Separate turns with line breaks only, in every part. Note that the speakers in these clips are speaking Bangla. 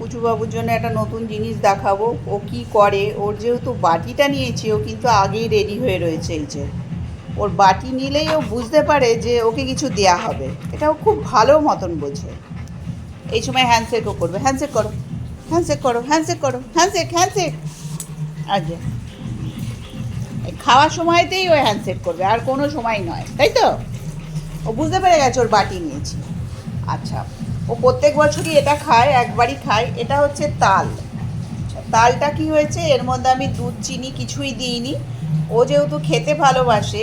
পুচুবাবুর জন্য একটা নতুন জিনিস দেখাবো। ও কি করে? ওর যেহেতু বাটিটা নিয়েছি, ও কিন্তু আগেই রেডি হয়ে রয়েছে এই যে। ওর বাটি নিলেই ও বুঝতে পারে যে ওকে কিছু দেয়া হবে। এটা ও খুব ভালো মতন বোঝে। এই সময় হ্যান্ডশেকও করবে। হ্যান্ডশেক করো। হ্যান্ডশেক করো। হ্যান্ডশেক করো। হ্যান্ডশেক হ্যান্ডশেক আচ্ছা খাওয়ার সময়তেই ও হ্যান্ডশেক করবে। আর কোনো সময় নয়। তাই তো? ও বুঝতে পেরে গেছে ওর বাটি নিয়েছি। আচ্ছা। ও প্রত্যেক বছরই এটা খায়, একবারই খায়। এটা হচ্ছে তাল। তালটা কি হয়েছে? এর মধ্যে আমি দুধ, চিনি কিছুই দিইনি। ও যেহেতু খেতে ভালোবাসে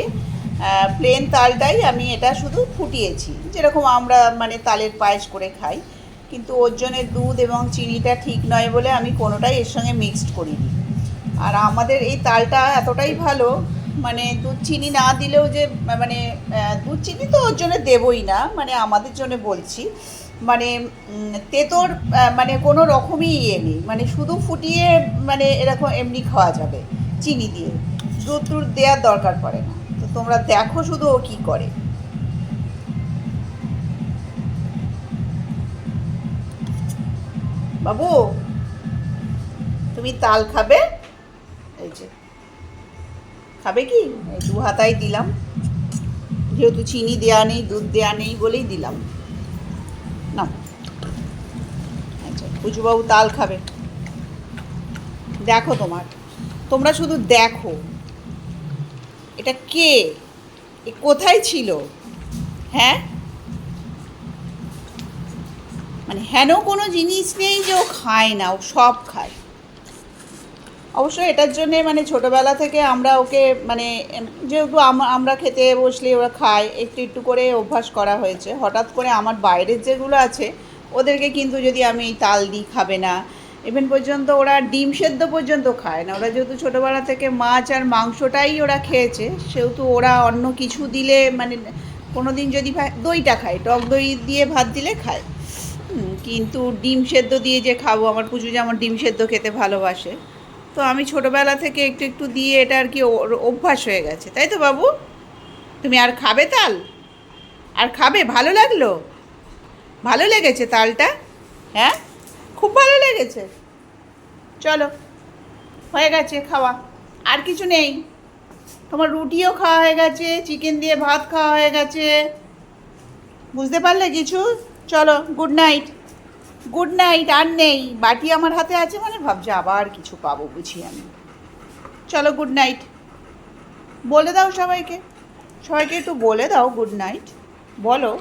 প্লেন তালটাই আমি এটা শুধু ফুটিয়েছি। যেরকম আমরা মানে তালের পায়েস করে খাই। কিন্তু ওর জন্যে দুধ এবং চিনিটা ঠিক নয় বলে আমি কোনোটাই এর সঙ্গে মিক্সড করিনি। আর আমাদের এই তালটা এতটাই ভালো মানে দুধ চিনি না দিলেও যে মানে দুধ চিনি তো ওর জন্য দেবই না মানে আমাদের জন্য বলছি। মানে তেতোর মানে কোনো রকমই ইয়ে নেই। মানে শুধু ফুটিয়ে মানে এরকম এমনি খাওয়া যাবে, চিনি দিয়ে। দুধ টুধ দেওয়ার দরকার পড়ে না। তো তোমরা দেখো শুধু ও কী করে। বাবু, তুমি তাল খাবে? এই যে। খাবে কি? দু হাতাই দিলাম। যেহেতু চিনি দেওয়া নেই, দুধ দেওয়া নেই বলেই দিলাম। না। আচ্ছা পুজুবাবু তাল খাবে। দেখো তোমার। তোমরা শুধু দেখো। এটা কে? এ কোথায় ছিল? হ্যাঁ? মানে হেন কোনো জিনিস নেই যে ও খায় না, ও সব খায়। অবশ্য এটার জন্যে মানে ছোটোবেলা থেকে আমরা ওকে মানে যেহেতু আম- আমরা খেতে বসলে ওরা খায়, একটু একটু করে অভ্যাস করা হয়েছে। হঠাৎ করে আমার বাইরের যেগুলো আছে, ওদেরকে কিন্তু যদি আমি তাল দিই, খাবে না। ইভেন পর্যন্ত ওরা ডিম সেদ্ধ পর্যন্ত খায় না। ওরা যেহেতু ছোটোবেলা থেকে মাছ আর মাংসটাই ওরা খেয়েছে, সেহেতু ওরা অন্য কিছু দিলে মানে কোনো দিন যদি দইটা খায়, টক দই দিয়ে ভাত দিলে খায়। কিন্তু ডিম সেদ্ধ দিয়ে যে খাব, আমার পুজো যেমন ডিম সেদ্ধ খেতে ভালোবাসে। তো আমি ছোটোবেলা থেকে একটু একটু দিয়ে এটা আর কি অভ্যাস হয়ে গেছে, তাই তো বাবু? তুমি আর খাবে তাল? আর খাবে? ভালো লাগল? ভালো লেগেছে তালটা? হ্যাঁ? খুব ভালো লেগেছে। চলো, হয়ে গেছে খাওয়া। আর কিছু নেই। তোমার রুটিও খাওয়া হয়ে গেছে, চিকেন দিয়ে ভাত খাওয়া হয়ে গেছে। বুঝতে পারলে কিছু? চলো গুড নাইট গুড নাইট আর নেই। বাটি আমার হাতে আছে মানে ভাবছে আবার কিছু পাবো বুঝি আমি। চলো গুড নাইট বলে দাও সবাইকে। সবাইকে একটু বলে দাও গুড নাইট বলো।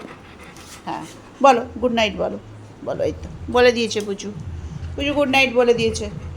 হ্যাঁ বলো গুড নাইট বলো। বলো এই তো। বলে দিয়েছে পুজু। পুজু গুড নাইট বলে দিয়েছে।